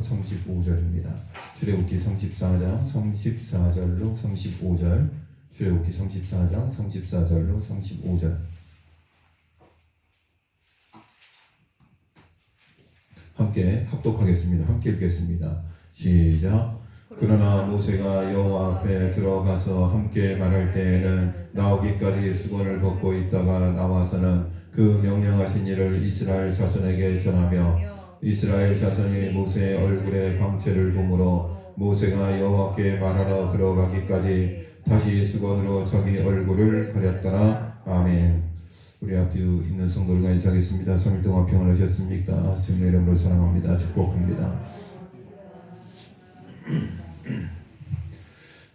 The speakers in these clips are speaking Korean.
35절입니다. 출애굽기 34장 34절로 35절 출애굽기 34장 34절로 35절 함께 합독하겠습니다. 함께 읽겠습니다. 시작. 그러나 모세가 여호와 앞에 들어가서 함께 말할 때에는 나오기까지 수건을 벗고 있다가 나와서는 그 명령하신 일을 이스라엘 자손에게 전하며 이스라엘 자손이 모세의 얼굴에 광채를 보므로 모세가 여호와께 말하러 들어가기까지 다시 수건으로 자기 얼굴을 가렸더라. 아멘. 우리 앞뒤 있는 성도들과 인사하겠습니다. 3일 동안 평안하셨습니까? 주님 이름으로 사랑합니다. 축복합니다.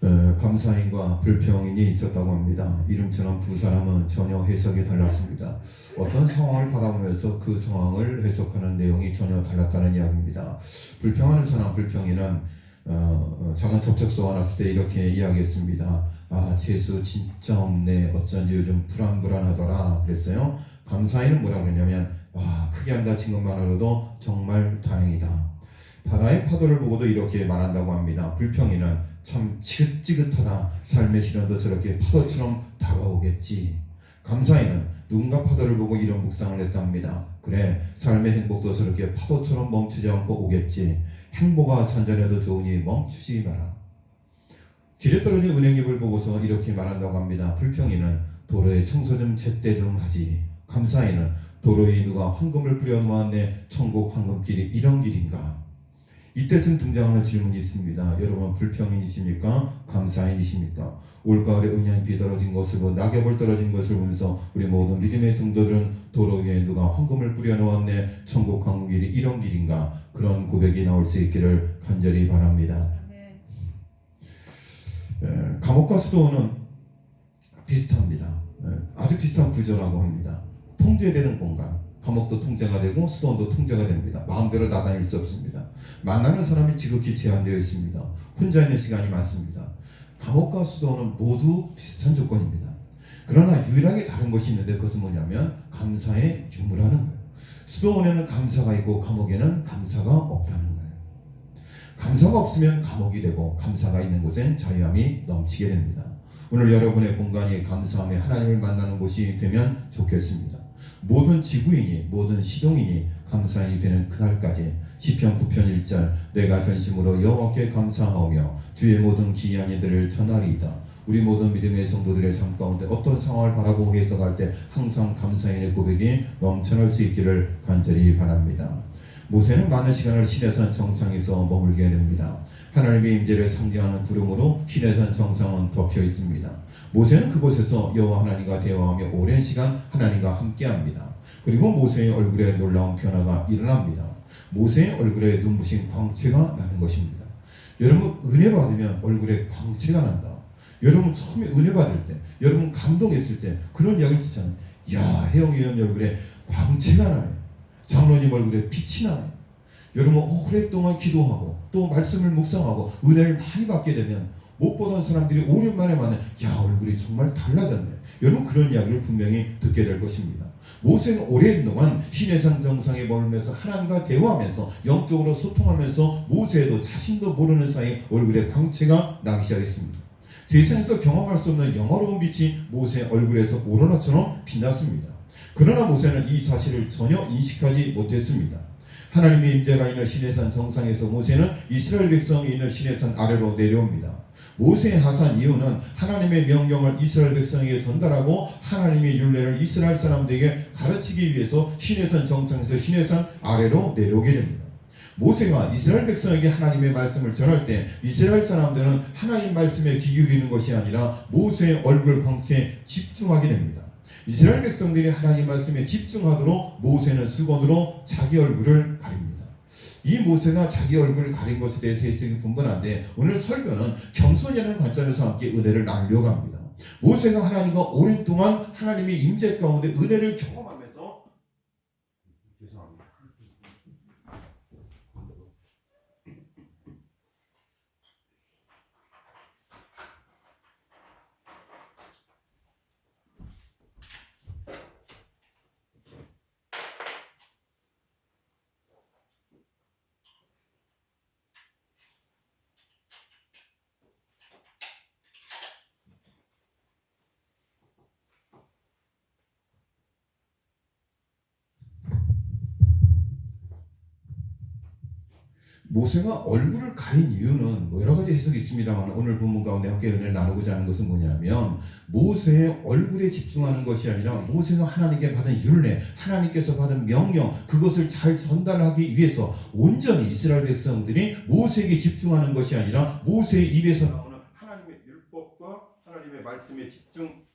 어, 감사인과 불평인이 있었다고 합니다. 이름처럼 두 사람은 전혀 해석이 달랐습니다. 어떤 상황을 바라보면서 그 상황을 해석하는 내용이 전혀 달랐다는 이야기입니다. 불평하는 사람, 불평이는 어, 작은 접촉소가 났을 때 이렇게 이야기했습니다. 아, 재수 진짜 없네. 어쩐지 요즘 불안불안하더라. 그랬어요. 감사인은 뭐라 그러냐면, 와, 크게 안 다친 것만으로도 정말 다행이다. 바다의 파도를 보고도 이렇게 말한다고 합니다. 불평이는 참 지긋지긋하다. 삶의 시련도 저렇게 파도처럼 다가오겠지. 감사히는 누군가 파도를 보고 이런 묵상을 했답니다. 그래, 삶의 행복도 저렇게 파도처럼 멈추지 않고 오겠지. 행복아 잔잔해도 좋으니 멈추지 마라. 길에 떨어진 은행잎을 보고서 이렇게 말한다고 합니다. 불평이는 도로에 청소 좀 제때 좀 하지. 감사히는 도로에 누가 황금을 뿌려 놓았네. 천국 황금길이 이런 길인가? 이때쯤 등장하는 질문이 있습니다. 여러분 불평인이십니까? 감사인이십니까? 올가을에 은양비 떨어진 것을 보고 낙엽을 떨어진 것을 보면서 우리 모든 믿음의 성도들은 도로 위에 누가 황금을 뿌려 놓았네. 천국 황금길이 이런 길인가? 그런 고백이 나올 수 있기를 간절히 바랍니다. 에, 감옥과 수도는 비슷합니다. 에, 아주 비슷한 구조라고 합니다. 통제되는 공간. 감옥도 통제가 되고 수도원도 통제가 됩니다. 마음대로 나다닐 수 없습니다. 만나는 사람이 지극히 제한되어 있습니다. 혼자 있는 시간이 많습니다. 감옥과 수도원은 모두 비슷한 조건입니다. 그러나 유일하게 다른 것이 있는데 그것은 뭐냐면 감사의 유무라는 거예요. 수도원에는 감사가 있고 감옥에는 감사가 없다는 거예요. 감사가 없으면 감옥이 되고 감사가 있는 곳엔 자유함이 넘치게 됩니다. 오늘 여러분의 공간이 감사함에 하나님을 만나는 곳이 되면 좋겠습니다. 모든 지구인이 모든 시동인이 감사인이 되는 그날까지 시편 9편 1절 내가 전심으로 여호와께 감사하오며 주의 모든 기이한 이들을 전하리이다. 우리 모든 믿음의 성도들의 삶 가운데 어떤 상황을 바라보고 해석할 때 항상 감사인의 고백이 넘쳐날 수 있기를 간절히 바랍니다. 모세는 많은 시간을 시내산 정상에서 머물게 됩니다. 하나님의 임재를 상징하는 구름으로 시내산 정상은 덮여 있습니다. 모세는 그곳에서 여호와 하나님과 대화하며 오랜 시간 하나님과 함께합니다. 그리고 모세의 얼굴에 놀라운 변화가 일어납니다. 모세의 얼굴에 눈부신 광채가 나는 것입니다. 여러분 은혜 받으면 얼굴에 광채가 난다. 여러분 처음에 은혜 받을 때, 여러분 감동했을 때 그런 이야기를 듣잖아요. 야 혜영이 형 얼굴에 광채가 나네. 장로님 얼굴에 빛이 나네. 여러분 오랫동안 기도하고 또 말씀을 묵상하고 은혜를 많이 받게 되면 못 보던 사람들이 오랜만에 만나 야 얼굴이 정말 달라졌네. 여러분 그런 이야기를 분명히 듣게 될 것입니다. 모세는 오랜 동안 시내산 정상에 머물면서 하나님과 대화하면서 영적으로 소통하면서 모세도 자신도 모르는 사이 얼굴에 광채가 나기 시작했습니다. 세상에서 경험할 수 없는 영화로운 빛이 모세 얼굴에서 오로라처럼 빛났습니다. 그러나 모세는 이 사실을 전혀 인식하지 못했습니다. 하나님의 임재가 있는 시내산 정상에서 모세는 이스라엘 백성이 있는 시내산 아래로 내려옵니다. 모세의 하산 이유는 하나님의 명령을 이스라엘 백성에게 전달하고 하나님의 윤례를 이스라엘 사람들에게 가르치기 위해서 시내산 정상에서 시내산 아래로 내려오게 됩니다. 모세가 이스라엘 백성에게 하나님의 말씀을 전할 때 이스라엘 사람들은 하나님 말씀에 귀 기울이는 것이 아니라 모세의 얼굴 광채에 집중하게 됩니다. 이스라엘 백성들이 하나님 말씀에 집중하도록 모세는 수건으로 자기 얼굴을 가립니다. 이 모세가 자기 얼굴을 가린 것에 대해서 해석이 분분한데 오늘 설교는 겸손이라는 관점에서 함께 은혜를 나누려고 합니다. 모세가 하나님과 오랜 동안 하나님의 임재 가운데 은혜를 경험하면서 죄송합니다. 모세가 얼굴을 가린 이유는 뭐 여러 가지 해석이 있습니다만 오늘 본문 가운데 함께 은혜를 나누고자 하는 것은 뭐냐면 모세의 얼굴에 집중하는 것이 아니라 모세가 하나님께 받은 율례, 하나님께서 받은 명령 그것을 잘 전달하기 위해서 온전히 이스라엘 백성들이 모세에게 집중하는 것이 아니라 모세의 입에서 나오는 하나님의 율법과 하나님의 말씀에 집중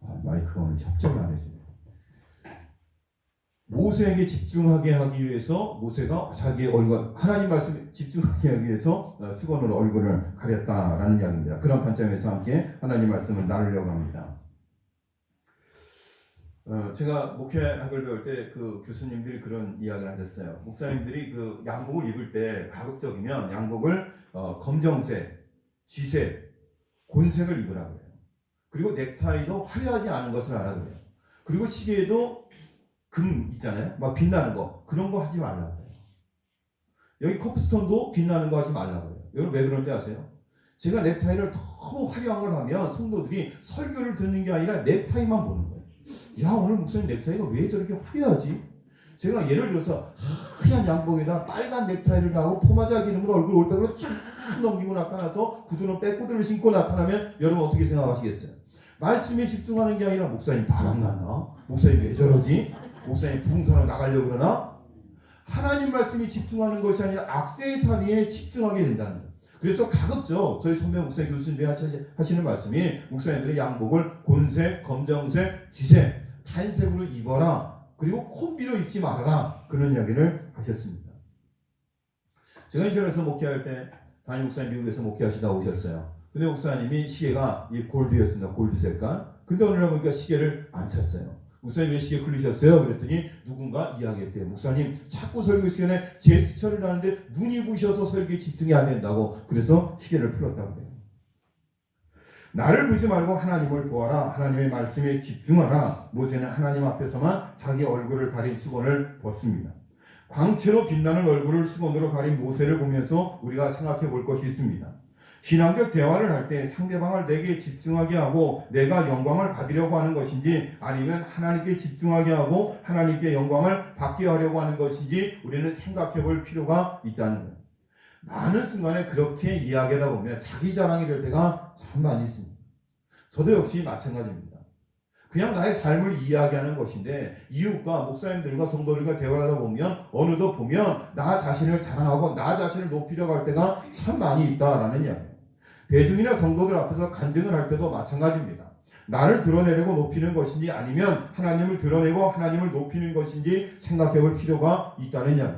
아, 마이크가 오늘 협조를 안 해주네. 모세에게 집중하게 하기 위해서 모세가 자기의 얼굴 하나님 말씀에 집중하게 하기 위해서 어, 수건으로 얼굴을 가렸다라는 이야기입니다. 그런 관점에서 함께 하나님 말씀을 나누려고 합니다. 어, 제가 목회학을 배울 때 그 교수님들이 그런 이야기를 하셨어요. 목사님들이 그 양복을 입을 때 가급적이면 양복을 어, 검정색, 쥐색, 곤색을 입으라 그래요. 그리고 넥타이도 화려하지 않은 것을 하라 그래요. 그리고 시계도 금 있잖아요. 막 빛나는 거. 그런 거 하지 말라 그래요. 여기 커프스톤도 빛나는 거 하지 말라 그래요. 여러분 왜 그런지 아세요? 제가 넥타이를 너무 화려한 걸 하면 성도들이 설교를 듣는 게 아니라 넥타이만 보는 거예요. 야 오늘 목사님 넥타이가 왜 저렇게 화려하지? 제가 예를 들어서 하얀 양복에다 빨간 넥타이를 하고 포마자 기름으로 얼굴 올백으로 쫙 넘기고 나타나서 구두는 빼꾸들을 신고 나타나면 여러분 어떻게 생각하시겠어요? 말씀에 집중하는 게 아니라 목사님 바람났나? 목사님 왜 저러지? 목사님 부흥사로 나가려고 그러나? 하나님 말씀이 집중하는 것이 아니라 악세사리에 집중하게 된다는. 그래서 가급적 저희 선배 목사 교수님들이 하시- 하시는 말씀이 목사님들의 양복을 곤색, 검정색, 쥐색, 탄색으로 입어라. 그리고 콤비로 입지 말아라. 그런 이야기를 하셨습니다. 제가 이전에서 목회할 때 담임 목사님 미국에서 목회하시다 오셨어요. 근데 목사님이 시계가 이 골드였습니다. 골드 색깔. 근데 오늘 보니까 시계를 안 찼어요. 목사님 왜 시계 걸리셨어요? 그랬더니 누군가 이야기했대요. 목사님 자꾸 설교 시간에 제스처를 하는데 눈이 부셔서 설교에 집중이 안 된다고 그래서 시계를 풀었다고 해요. 나를 보지 말고 하나님을 보아라. 하나님의 말씀에 집중하라. 모세는 하나님 앞에서만 자기 얼굴을 가린 수건을 벗습니다. 광채로 빛나는 얼굴을 수건으로 가린 모세를 보면서 우리가 생각해 볼 것이 있습니다. 신앙적 대화를 할 때 상대방을 내게 집중하게 하고 내가 영광을 받으려고 하는 것인지 아니면 하나님께 집중하게 하고 하나님께 영광을 받게 하려고 하는 것인지 우리는 생각해 볼 필요가 있다는 거예요. 많은 순간에 그렇게 이야기하다 보면 자기 자랑이 될 때가 참 많이 있습니다. 저도 역시 마찬가지입니다. 그냥 나의 삶을 이야기하는 것인데 이웃과 목사님들과 성도들과 대화를 하다 보면 어느덧 보면 나 자신을 자랑하고 나 자신을 높이려고 할 때가 참 많이 있다라는 이야기예요. 대중이나 성도들 앞에서 간증을 할 때도 마찬가지입니다. 나를 드러내려고 높이는 것인지 아니면 하나님을 드러내고 하나님을 높이는 것인지 생각해 볼 필요가 이야기입니다.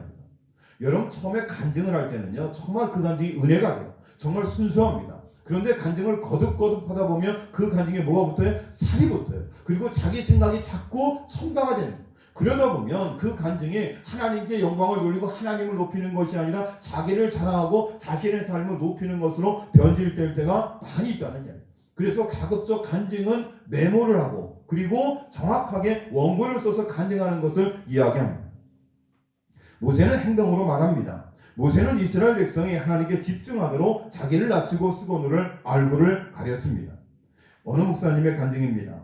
여러분 처음에 간증을 할 때는요 정말 그 간증이 은혜가 돼요. 정말 순수합니다. 그런데 간증을 거듭거듭 하다 보면 그 간증에 뭐가 붙어요? 살이 붙어요. 그리고 자기 생각이 자꾸 첨가가 되는. 그러다 보면 그 간증이 하나님께 영광을 돌리고 하나님을 높이는 것이 아니라 자기를 자랑하고 자신의 삶을 높이는 것으로 변질될 때가 많이 있다는 이야기예요. 그래서 가급적 간증은 메모를 하고 그리고 정확하게 원본을 써서 간증하는 것을 이야기합니다. 모세는 행동으로 말합니다. 모세는 이스라엘 백성이 하나님께 집중하도록 자기를 낮추고 수건으로 얼굴을 가렸습니다. 어느 목사님의 간증입니다.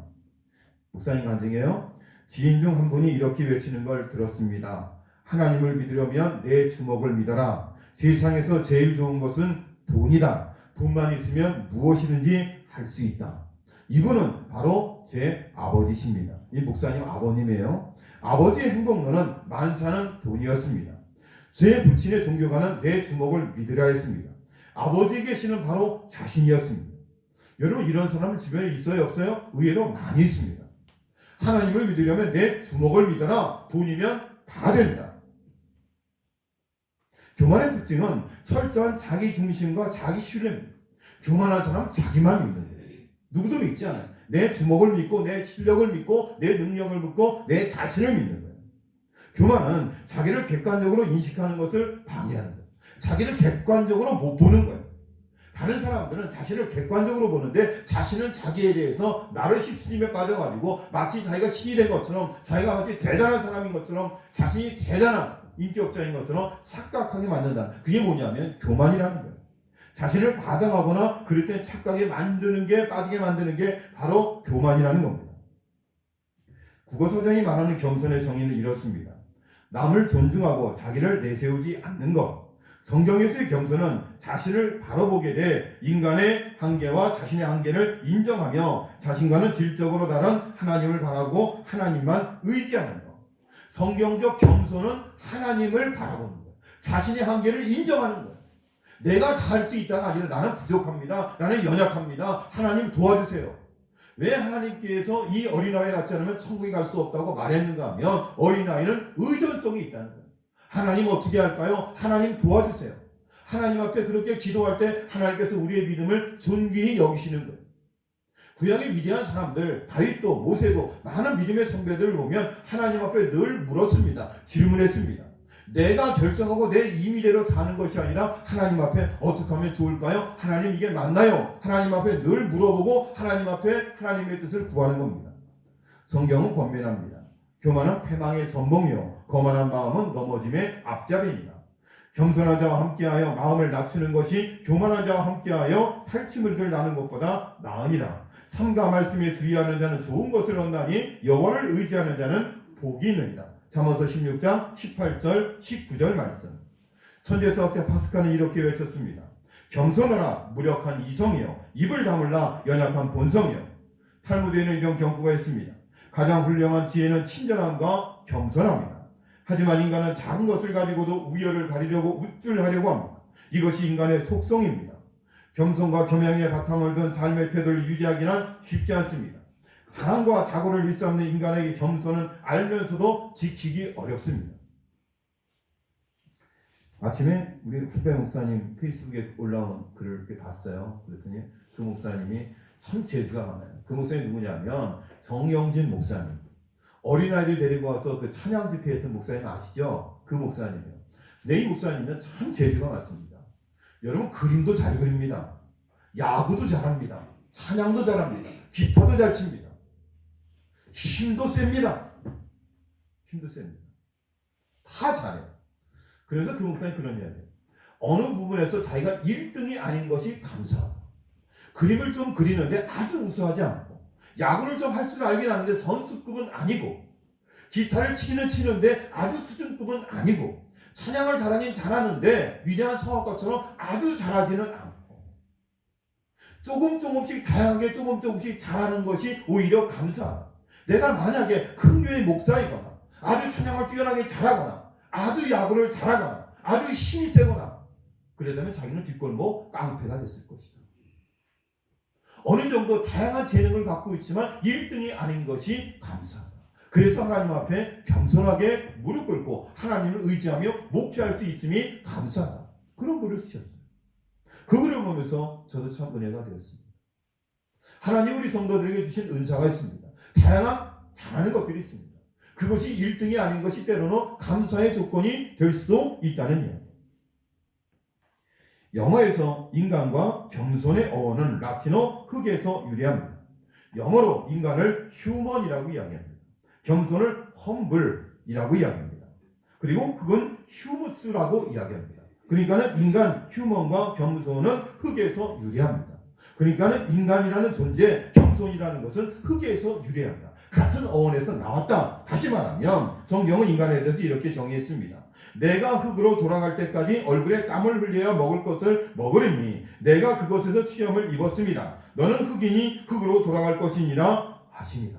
목사님 간증이에요. 지인 중 한 분이 이렇게 외치는 걸 들었습니다. 하나님을 믿으려면 내 주먹을 믿어라. 세상에서 제일 좋은 것은 돈이다. 돈만 있으면 무엇이든지 할 수 있다. 이분은 바로 제 아버지십니다. 이 목사님 아버님이에요. 아버지의 행동론은 만사는 돈이었습니다. 제 부친의 종교가는 내 주먹을 믿으라 했습니다. 아버지에게 신은 바로 자신이었습니다. 여러분 이런 사람을 주변에 있어요 없어요? 의외로 많이 있습니다. 하나님을 믿으려면 내 주먹을 믿어라. 돈이면 다 된다. 교만의 특징은 철저한 자기 중심과 자기 신뢰입니다. 교만한 사람은 자기만 믿는 거예요. 누구도 믿지 않아요. 내 주먹을 믿고 내 실력을 믿고 내 능력을 믿고 내 자신을 믿는 거예요. 교만은 자기를 객관적으로 인식하는 것을 방해하는 거예요. 자기를 객관적으로 못 보는 거예요. 다른 사람들은 자신을 객관적으로 보는데 자신은 자기에 대해서 나르시스즘에 빠져가지고 마치 자기가 신이 된 것처럼 자기가 마치 대단한 사람인 것처럼 자신이 대단한 인격자인 것처럼 착각하게 만든다. 그게 뭐냐면 교만이라는 거예요. 자신을 과장하거나 그럴 때 착각에 만드는 게 빠지게 만드는 게 바로 교만이라는 겁니다. 국어서전이 말하는 겸손의 정의는 이렇습니다. 남을 존중하고 자기를 내세우지 않는 것. 성경에서의 겸손은 자신을 바라보게 돼 인간의 한계와 자신의 한계를 인정하며 자신과는 질적으로 다른 하나님을 바라고 하나님만 의지하는 것. 성경적 겸손은 하나님을 바라보는 것. 자신의 한계를 인정하는 것. 내가 다 할 수 있다가 아니라 나는 부족합니다. 나는 연약합니다. 하나님 도와주세요. 왜 하나님께서 이 어린아이 같지 않으면 천국에 갈 수 없다고 말했는가 하면 어린아이는 의존성이 있다는 거예요. 하나님 어떻게 할까요? 하나님 도와주세요. 하나님 앞에 그렇게 기도할 때 하나님께서 우리의 믿음을 존귀히 여기시는 거예요. 구약의 위대한 사람들, 다윗도 모세도 많은 믿음의 선배들을 보면 하나님 앞에 늘 물었습니다. 질문했습니다. 내가 결정하고 내 임의대로 사는 것이 아니라 하나님 앞에 어떻게 하면 좋을까요? 하나님 이게 맞나요? 하나님 앞에 늘 물어보고 하나님 앞에 하나님의 뜻을 구하는 겁니다. 성경은 권면합니다. 교만은 패망의 선봉이요 거만한 마음은 넘어짐의 앞잡이니라. 겸손한 자와 함께하여 마음을 낮추는 것이 교만한 자와 함께하여 탈취물을 나는 것보다 나으니라. 삼가 말씀에 주의하는 자는 좋은 것을 얻나니 여호와를 의지하는 자는 복이 있느니라. 잠언서 16장 18절 19절 말씀. 천재서학자 파스칼은 이렇게 외쳤습니다. 겸손하라 무력한 이성이여 입을 다물라 연약한 본성이여 탈무드에는 이런 경구가 있습니다. 가장 훌륭한 지혜는 친절함과 겸손합니다. 하지만 인간은 작은 것을 가지고도 우열을 가리려고 우쭐하려고 합니다. 이것이 인간의 속성입니다. 겸손과 겸양의 바탕을 둔 삶의 태도를 유지하기는 쉽지 않습니다. 자랑과 자고를 일삼는 인간에게 겸손은 알면서도 지키기 어렵습니다. 아침에 우리 후배 목사님 페이스북에 올라온 글을 봤어요. 그랬더니 그 목사님이 참 재주가 많아요. 그 목사님 누구냐면 정영진 목사님. 어린아이들 데리고 와서 그 찬양 집회했던 목사님 아시죠? 그 목사님이요. 네, 이 목사님은 참 재주가 많습니다. 여러분 그림도 잘 그립니다. 야구도 잘합니다. 찬양도 잘합니다. 기타도 잘 칩니다. 힘도 셉니다. 힘도 셉니다. 다 잘해요. 그래서 그 목사님 그런 이야기예요. 어느 부분에서 자기가 1등이 아닌 것이 감사하다. 그림을 좀 그리는데 아주 우수하지 않고 야구를 좀 할 줄 알긴 하는데 선수급은 아니고 기타를 치기는 치는데 아주 수준급은 아니고 찬양을 잘하긴 잘하는데 위대한 성악가처럼 아주 잘하지는 않고 조금 조금씩 다양하게 조금 조금씩 잘하는 것이 오히려 감사하다. 내가 만약에 큰 교회 목사이거나 아주 찬양을 뛰어나게 잘하거나 아주 야구를 잘하거나 아주 힘이 세거나 그러려면 자기는 뒷골목 깡패가 됐을 것이다. 어느 정도 다양한 재능을 갖고 있지만 1등이 아닌 것이 감사하다. 그래서 하나님 앞에 겸손하게 무릎 꿇고 하나님을 의지하며 목회할 수 있음이 감사하다. 그런 글을 쓰셨어요. 그 글을 보면서 저도 참 은혜가 되었습니다. 하나님 우리 성도들에게 주신 은사가 있습니다. 다양한 잘하는 것들이 있습니다. 그것이 1등이 아닌 것이 때로는 감사의 조건이 될 수도 있다는 이야기. 영어에서 인간과 겸손의 어원은 라틴어 흑에서 유래합니다. 영어로 인간을 휴먼이라고 이야기합니다. 겸손을 험블이라고 이야기합니다. 그리고 그건 휴무스라고 이야기합니다. 그러니까는 인간 휴먼과 겸손은 흑에서 유래합니다. 그러니까는 인간이라는 존재, 겸손이라는 것은 흑에서 유래한다. 같은 어원에서 나왔다. 다시 말하면 성경은 인간에 대해서 이렇게 정의했습니다. 내가 흙으로 돌아갈 때까지 얼굴에 땀을 흘려야 먹을 것을 먹으리니 내가 그것에서 취함을 입었습니다. 너는 흙이니 흙으로 돌아갈 것이니라 하시니라.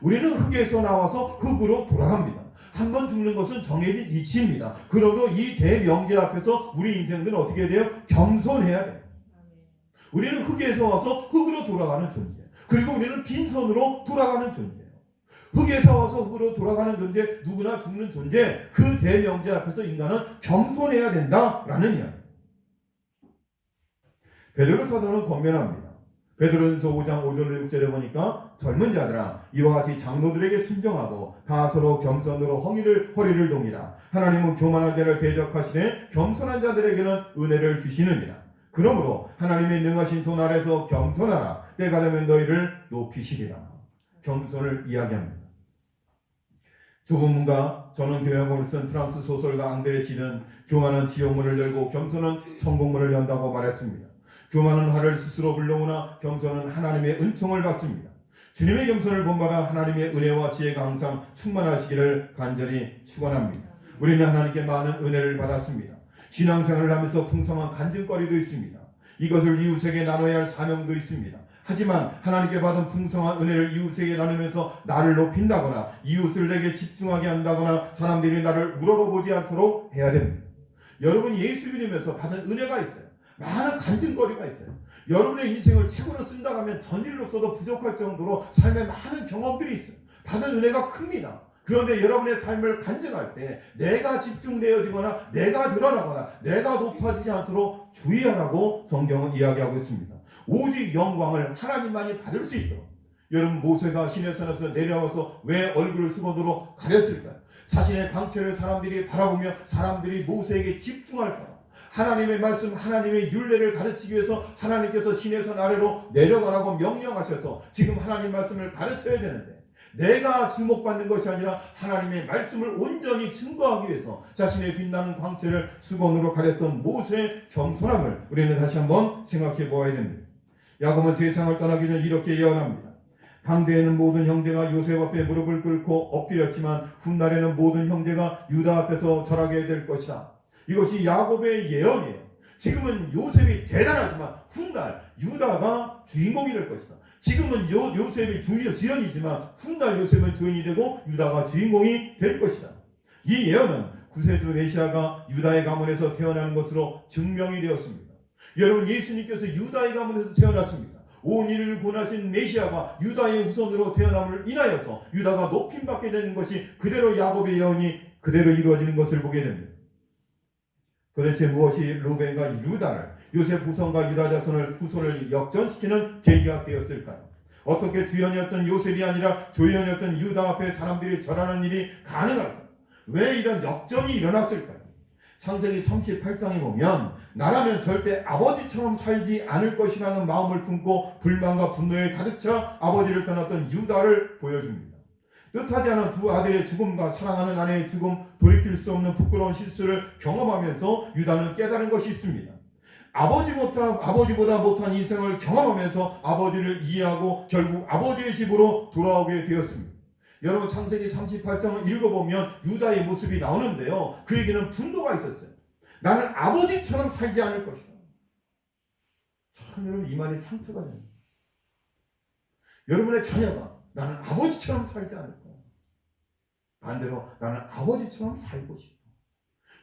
우리는 흙에서 나와서 흙으로 돌아갑니다. 한 번 죽는 것은 정해진 이치입니다. 그러도 이 대명제 앞에서 우리 인생들은 어떻게 돼요? 겸손해야 돼요. 우리는 흙에서 와서 흙으로 돌아가는 존재. 그리고 우리는 빈손으로 돌아가는 존재예요. 흙에서 와서 흙으로 돌아가는 존재, 누구나 죽는 존재, 그 대명제 앞에서 인간은 겸손해야 된다라는 이야기. 베드로 사도는 권면합니다. 베드로전서 5장 5절 6절에 보니까 젊은 자들아 이와 같이 장로들에게 순종하고 다 서로 겸손으로 허리를 허리를 동이라 하나님은 교만한 자를 대적하시되 겸손한 자들에게는 은혜를 주시느니라 그러므로 하나님의 능하신 손 아래서 겸손하라 때가 되면 너희를 높이시리라 겸손을 이야기합니다. 조금문가 저는 교양을 쓴 프랑스 소설가 앙드레 지는 교만은 지옥문을 열고 겸손은 천국문을 연다고 말했습니다. 교만은 화를 스스로 불러오나 겸손은 하나님의 은총을 받습니다. 주님의 겸손을 본받아 하나님의 은혜와 지혜가 항상 충만하시기를 간절히 축원합니다. 우리는 하나님께 많은 은혜를 받았습니다. 신앙생활을 하면서 풍성한 간증거리도 있습니다. 이것을 이웃에게 나눠야 할 사명도 있습니다. 하지만 하나님께 받은 풍성한 은혜를 이웃에게 나누면서 나를 높인다거나 이웃을 내게 집중하게 한다거나 사람들이 나를 우러러보지 않도록 해야 됩니다. 여러분 예수 믿으면서 받은 은혜가 있어요. 많은 간증거리가 있어요. 여러분의 인생을 책으로 쓴다고 하면 전일로 써도 부족할 정도로 삶에 많은 경험들이 있어요. 받은 은혜가 큽니다. 그런데 여러분의 삶을 간증할 때 내가 집중되어지거나 내가 드러나거나 내가 높아지지 않도록 주의하라고 성경은 이야기하고 있습니다. 오직 영광을 하나님만이 받을 수 있도록 여러분 모세가 신의 산에서 내려와서 왜 얼굴을 수건으로 가렸을까요? 자신의 광채를 사람들이 바라보며 사람들이 모세에게 집중할까 하나님의 말씀, 하나님의 윤례를 가르치기 위해서 하나님께서 산 아래로 내려가라고 명령하셔서 지금 하나님 말씀을 가르쳐야 되는데 내가 주목받는 것이 아니라 하나님의 말씀을 온전히 증거하기 위해서 자신의 빛나는 광채를 수건으로 가렸던 모세의 겸손함을 우리는 다시 한번 생각해 보아야 됩니다. 야곱은 세상을 떠나기 전 이렇게 예언합니다. 당대에는 모든 형제가 요셉 앞에 무릎을 꿇고 엎드렸지만 훗날에는 모든 형제가 유다 앞에서 절하게 될 것이다. 이것이 야곱의 예언이에요. 지금은 요셉이 대단하지만 훗날 유다가 주인공이 될 것이다. 지금은 요, 요셉이 주, 지연이지만 훗날 요셉은 주인이 되고 유다가 주인공이 될 것이다. 이 예언은 구세주 메시아가 유다의 가문에서 태어나는 것으로 증명이 되었습니다. 여러분 예수님께서 유다의 가문에서 태어났습니다. 온 인을 구원하신 메시아가 유다의 후손으로 태어남을 인하여서 유다가 높임 받게 되는 것이 그대로 야곱의 예언이 그대로 이루어지는 것을 보게 됩니다. 도대체 무엇이 루벤과 유다를 요셉 후손과 유다 자손을 후손을 역전시키는 계기가 되었을까요? 어떻게 주연이었던 요셉이 아니라 조연이었던 유다 앞에 사람들이 절하는 일이 가능할까요? 왜 이런 역전이 일어났을까요? 창세기 38장에 보면 나라면 절대 아버지처럼 살지 않을 것이라는 마음을 품고 불만과 분노에 가득 차 아버지를 떠났던 유다를 보여줍니다. 뜻하지 않은 두 아들의 죽음과 사랑하는 아내의 죽음, 돌이킬 수 없는 부끄러운 실수를 경험하면서 유다는 깨달은 것이 있습니다. 아버지 못한, 아버지보다 못한 인생을 경험하면서 아버지를 이해하고 결국 아버지의 집으로 돌아오게 되었습니다. 여러분 창세기 38장을 읽어보면 유다의 모습이 나오는데요. 그에게는 분노가 있었어요. 나는 아버지처럼 살지 않을 것이다. 참 여러분 이 말이 상처가 됩니다. 여러분의 자녀가 나는 아버지처럼 살지 않을 거야. 반대로 나는 아버지처럼 살고 싶어.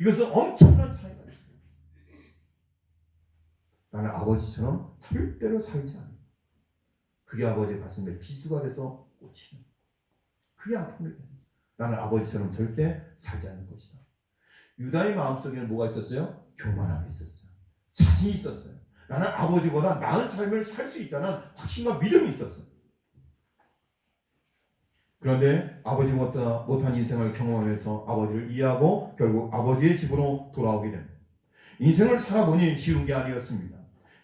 이것은 엄청난 차이가 있어요. 나는 아버지처럼 절대로 살지 거야. 그게 아버지 가슴에 비수가 돼서 꽂히는 그게 아픔이 됩니다. 나는 아버지처럼 절대 살지 않을 것이다. 유다의 마음속에는 뭐가 있었어요? 교만함이 있었어요. 자신이 있었어요. 나는 아버지보다 나은 삶을 살 수 있다는 확신과 믿음이 있었어요. 그런데 아버지보다 못한 인생을 경험하면서 아버지를 이해하고 결국 아버지의 집으로 돌아오게 됩니다. 인생을 살아보니 쉬운 게 아니었습니다.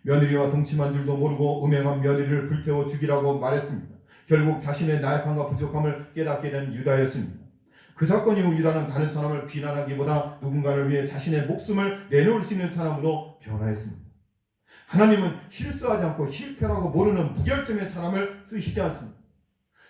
며느리와 동침한 줄도 모르고 음행한 며느리를 불태워 죽이라고 말했습니다. 결국 자신의 나약함과 부족함을 깨닫게 된 유다였습니다. 그 사건 이후 유다는 다른 사람을 비난하기보다 누군가를 위해 자신의 목숨을 내놓을 수 있는 사람으로 변화했습니다. 하나님은 실수하지 않고 실패라고 모르는 무결점의 사람을 쓰시지 않습니다.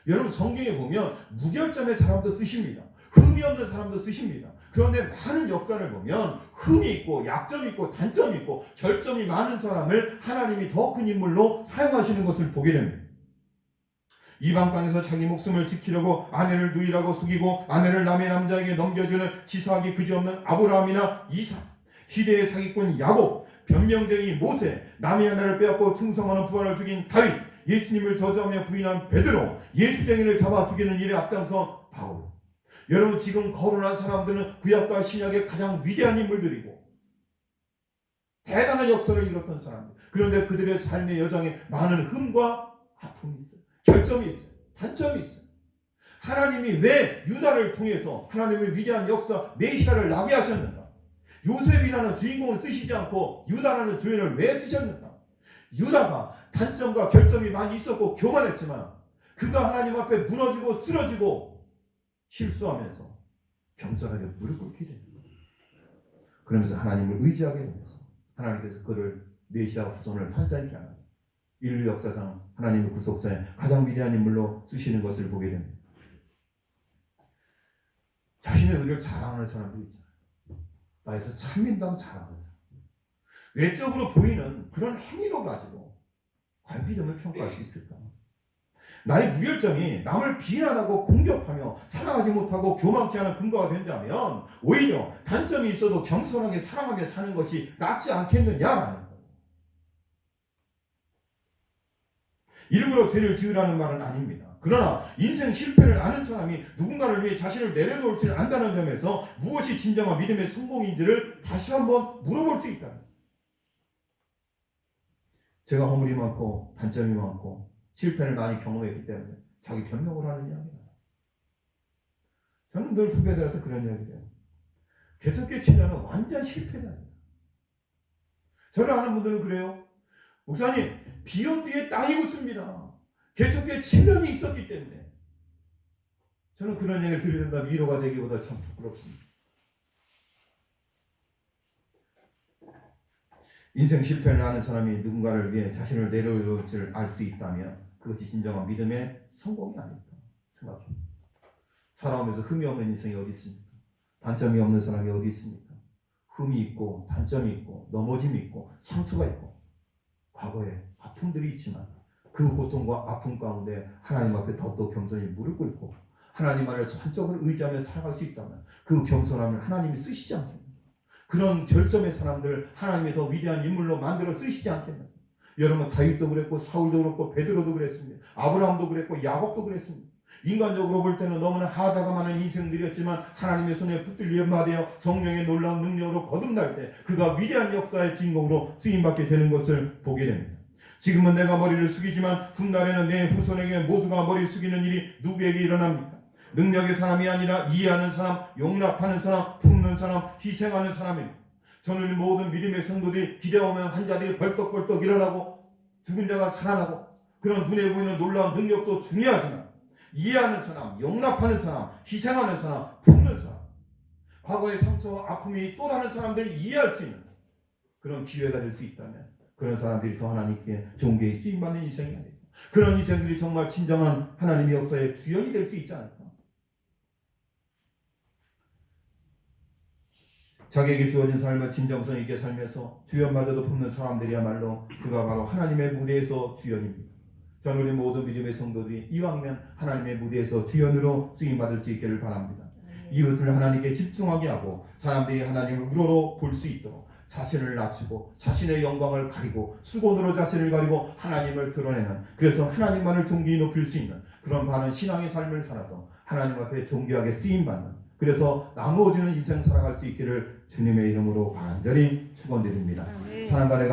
여러분 성경에 보면 무결점의 사람도 쓰십니다. 흠이 없는 사람도 쓰십니다. 그런데 많은 역사를 보면 흠이 있고 약점이 있고 단점이 있고 결점이 많은 사람을 하나님이 더 큰 인물로 사용하시는 것을 보게 됩니다. 이방 땅에서 자기 목숨을 지키려고 아내를 누이라고 숙이고 아내를 남의 남자에게 넘겨주는 치사하기 그지없는 아브라함이나 이삭, 희대의 사기꾼 야곱, 변명쟁이 모세, 남의 아내를 빼앗고 충성하는 부하를 죽인 다윗, 예수님을 저주하며 부인한 베드로, 예수쟁이를 잡아 죽이는 일에 앞장선 바울. 여러분 지금 거론한 사람들은 구약과 신약의 가장 위대한 인물들이고 대단한 역사를 이뤘던 사람들. 그런데 그들의 삶의 여정에 많은 흠과 아픔이 있어요. 결점이 있어요. 단점이 있어요. 하나님이 왜 유다를 통해서 하나님의 위대한 역사 메시아를 나게 하셨는가? 요셉이라는 주인공을 쓰시지 않고 유다라는 주인을 왜 쓰셨는가? 유다가 단점과 결점이 많이 있었고 교만했지만 그가 하나님 앞에 무너지고 쓰러지고 실수하면서 겸손하게 무릎 꿇게 됩니다. 그러면서 하나님을 의지하게 되면서 하나님께서 그를 메시아 후손을 판사있게 하는 인류 역사상 하나님의 구속사에 가장 위대한 인물로 쓰시는 것을 보게 됩니다. 자신의 의를 자랑하는 사람들이 있잖아요. 나에서 참민다고 자랑하는 사람. 외적으로 보이는 그런 행위로 가지고 믿음을 평가할 수 있을까? 나의 무결점이 남을 비난하고 공격하며 사랑하지 못하고 교만케 하는 근거가 된다면 오히려 단점이 있어도 겸손하게 사랑하며 사는 것이 낫지 않겠느냐라는. 일부러 죄를 지으라는 말은 아닙니다. 그러나 인생 실패를 아는 사람이 누군가를 위해 자신을 내려놓을 줄 안다는 점에서 무엇이 진정한 믿음의 성공인지를 다시 한번 물어볼 수 있다. 제가 허물이 많고 단점이 많고 실패를 많이 경험했기 때문에 자기 변명을 하는 이야기다. 저는 늘 후배들한테 그런 이야기를 해요. 개척교 친자는 완전 실패자입니다. 저를 아는 분들은 그래요. 목사님, 비온 뒤에 땅이 굳습니다. 개척교에 침면이 있었기 때문에. 저는 그런 얘기를 들으다 위로가 되기보다 참 부끄럽습니다. 인생 실패를 하는 사람이 누군가를 위해 자신을 내려놓을 줄 알 수 있다면 그것이 진정한 믿음의 성공이 아닐까 생각합니다. 살아오면서 흠이 없는 인생이 어디 있습니까? 단점이 없는 사람이 어디 있습니까? 흠이 있고 단점이 있고 넘어짐이 있고 상처가 있고 과거에 아픔들이 있지만 그 고통과 아픔 가운데 하나님 앞에 더욱더 겸손히 무릎 꿇고 하나님 안에 전적으로 의지하며 살아갈 수 있다면 그 겸손함을 하나님이 쓰시지 않겠나? 그런 결점의 사람들 하나님의 더 위대한 인물로 만들어 쓰시지 않겠나? 여러분 다윗도 그랬고 사울도 그랬고 베드로도 그랬습니다. 아브라함도 그랬고 야곱도 그랬습니다. 인간적으로 볼 때는 너무나 하자가 많은 인생들이었지만 하나님의 손에 붙들려 받아 성령의 놀라운 능력으로 거듭날 때 그가 위대한 역사의 주인공으로 쓰임받게 되는 것을 보게 됩니다. 지금은 내가 머리를 숙이지만 훗날에는 내 후손에게 모두가 머리 숙이는 일이 누구에게 일어납니까? 능력의 사람이 아니라 이해하는 사람, 용납하는 사람, 품는 사람, 희생하는 사람입니다. 저는 이 모든 믿음의 성도들이 기대오면 환자들이 벌떡벌떡 일어나고 죽은 자가 살아나고 그런 눈에 보이는 놀라운 능력도 중요하지만 이해하는 사람, 용납하는 사람, 희생하는 사람, 품는 사람 과거의 상처와 아픔이 또 다른 사람들이 이해할 수 있는 그런 기회가 될 수 있다면 그런 사람들이 더 하나님께 존귀에 쓰임받는 인생이 아닐까 그런 인생들이 정말 진정한 하나님의 역사의 주연이 될 수 있지 않을까 자기에게 주어진 삶을 진정성 있게 살면서 주연마저도 품는 사람들이야말로 그가 바로 하나님의 무대에서 주연입니다. 저는 우리 모든 믿음의 성도들이 이왕이면 하나님의 무대에서 주연으로 쓰임받을 수 있기를 바랍니다. 이웃을 하나님께 집중하게 하고 사람들이 하나님을 우러러 볼 수 있도록 자신을 낮추고 자신의 영광을 가리고 수건으로 자신을 가리고 하나님을 드러내는 그래서 하나님만을 존귀히 높일 수 있는 그런 바른 신앙의 삶을 살아서 하나님 앞에 존귀하게 쓰임받는 그래서 나누어지는 인생 살아갈 수 있기를 주님의 이름으로 간절히 축원드립니다. 사랑과 내